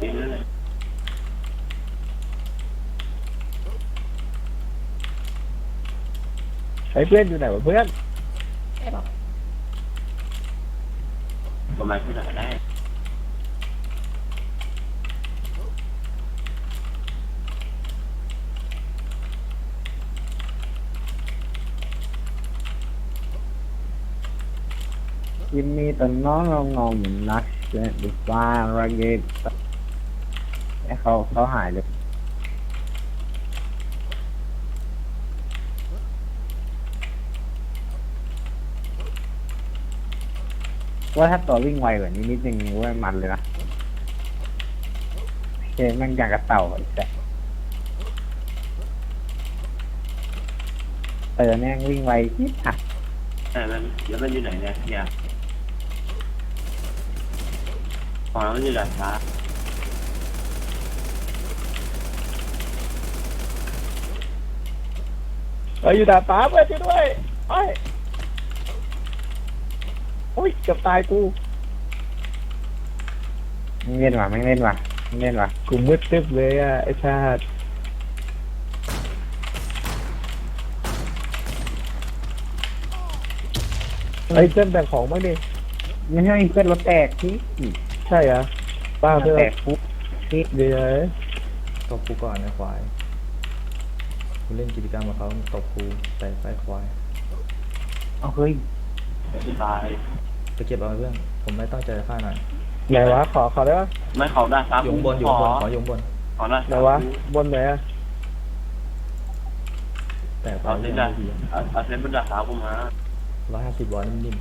ปีนั่นเลยไอ้เพื่อนอยู่ไหนวะเพื่อนไอ้บอกประมาณที่ไหนได้ยิมมีแต่น้องงงงเหมือนนักเล่นดิว่าระเกต้เขาเขาหายเลย ว่าถ้าตัววิ่งไวกว่านี้นิดนึงว่ามันเลยนะเกมมันอย่างกระเต่าไอ้แซ่เออแม่งวิ่งไวทิบหักแต่มันแล้วมันอยู่ไหนเนี่ยเนี่ยของเรามันอยู่ดาดฟ้า เอออยู่ดาดฟ้าเพื่อนช่วยด้วยโอ้ยโอ้ยเกือบตายกูไม่เล่นว่ะไม่เล่นว่ะไม่เล่นว่ะกูมืดตึ๊บเลยอะไอ้ชาติไอ้เพื่อนแบ่งของบ้างดิไม่ให้เพื่อนรถแตกที่ใช่เหรอป้าเพื่อนแตกปุ๊บที่เดี๋ยว ตบกูก่อนนะควาย กูเล่นกิจกรรมกับเขาตบกูใส่ไฟควายเอาเฮ้ยที่ตาย ไปเก็บเอาไว้เพื่อนผมไม่ตั้งใจจะฆ่าหน่อยไหนวะ ขอขอได้ปะไม่เขาดาดฟ้าอยู่ข้างบนอยู่ขข้างบอนขออยู่ข้างบนขอดาดไหนฟ้าวะ บนไหนอะแต่ไฟเอาเส้เล่นนดาดดีเอาเอาเส้นบนดาดฟ้ากูมาร้อยห้าสิบวอลนิ่ม